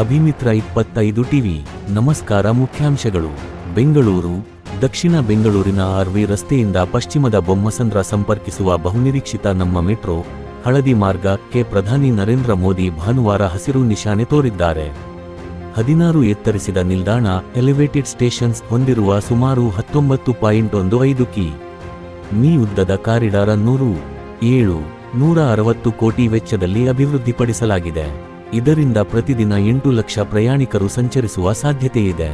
ಅಭಿಮಿತ್ರ ಇಪ್ಪತ್ತೈದು ಟಿವಿ. ನಮಸ್ಕಾರ ಮುಖ್ಯಾಂಶಗಳು. ಬೆಂಗಳೂರು, ದಕ್ಷಿಣ ಬೆಂಗಳೂರಿನ ಆರ್ವಿ ರಸ್ತೆಯಿಂದ ಪಶ್ಚಿಮದ ಬೊಮ್ಮಸಂದ್ರ ಸಂಪರ್ಕಿಸುವ ಬಹುನಿರೀಕ್ಷಿತ ನಮ್ಮ ಮೆಟ್ರೋ, ಹಳದಿ ಮಾರ್ಗಕ್ಕೆ ಪ್ರಧಾನಿ ನರೇಂದ್ರ ಮೋದಿ ಭಾನುವಾರ ಹಸಿರು ನಿಶಾನೆ ತೋರಿದ್ದಾರೆ. ಹದಿನಾರು ಎತ್ತರಿಸಿದ ನಿಲ್ದಾಣ, ಎಲಿವೇಟೆಡ್ ಸ್ಟೇಷನ್ಸ್ ಹೊಂದಿರುವ ಸುಮಾರು ಹತ್ತೊಂಬತ್ತು ಪಾಯಿಂಟ್ ಒಂದು ಐದು ಕಿ. ಮೀ ಉದ್ದದ ಕಾರಿಡಾರ್ ನೂರು ಏಳು, ನೂರ ಅರವತ್ತು ಕೋಟಿ ವೆಚ್ಚದಲ್ಲಿ ಅಭಿವೃದ್ಧಿಪಡಿಸಲಾಗಿದೆ. ಇದರಿಂದ ಪ್ರತಿದಿನ ಎಂಟು ಲಕ್ಷ ಪ್ರಯಾಣಿಕರು ಸಂಚರಿಸುವ ಸಾಧ್ಯತೆಯಿದೆ.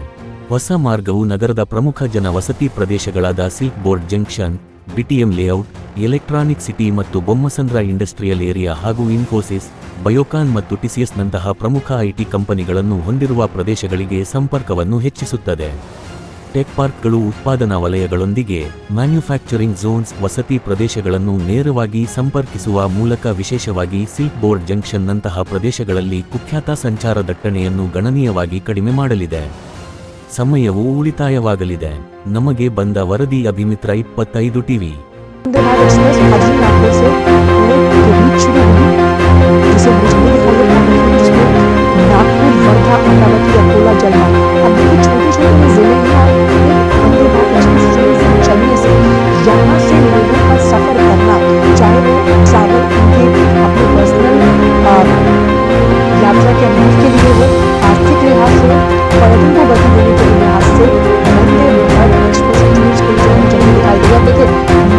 ಹೊಸ ಮಾರ್ಗವು ನಗರದ ಪ್ರಮುಖ ಜನ ವಸತಿ ಪ್ರದೇಶಗಳಾದ silk board junction, BTM layout, electronic city ಮತ್ತು ಬೊಮ್ಮಸಂದ್ರ ಇಂಡಸ್ಟ್ರಿಯಲ್ ಏರಿಯಾ ಹಾಗೂ ಇನ್ಫೋಸಿಸ್, ಬಯೋಕಾನ್ ಮತ್ತು ಟಿಸಿಎಸ್ನಂತಹ ಪ್ರಮುಖ ಐಟಿ ಕಂಪನಿಗಳನ್ನು ಹೊಂದಿರುವ ಪ್ರದೇಶಗಳಿಗೆ ಸಂಪರ್ಕವನ್ನು ಹೆಚ್ಚಿಸುತ್ತದೆ. ಟೆಕ್ ಪಾರ್ಕ್ಗಳು ಉತ್ಪಾದನಾ ವಲಯಗಳೊಂದಿಗೆ ಮ್ಯಾನ್ಯುಫ್ಯಾಕ್ಚರಿಂಗ್ ಝೋನ್ಸ್ ವಸತಿ ಪ್ರದೇಶಗಳನ್ನು ನೇರವಾಗಿ ಸಂಪರ್ಕಿಸುವ ಮೂಲಕ ವಿಶೇಷವಾಗಿ ಸಿಲ್ಕ್ ಬೋರ್ಡ್ ಜಂಕ್ಷನ್ನಂತಹ ಪ್ರದೇಶಗಳಲ್ಲಿ ಕುಖ್ಯಾತ ಸಂಚಾರ ದಟ್ಟಣೆಯನ್ನು ಗಣನೀಯವಾಗಿ ಕಡಿಮೆ ಮಾಡಲಿದೆ. ಸಮಯವು ಉಳಿತಾಯವಾಗಲಿದೆ. ನಮಗೆ ಬಂದ ವರದಿ ಅಭಿಮಿತ್ರ ಇಪ್ಪತ್ತೈದು ಟಿವಿ. अमरावती अकोला जलवा अब देखिए छोटे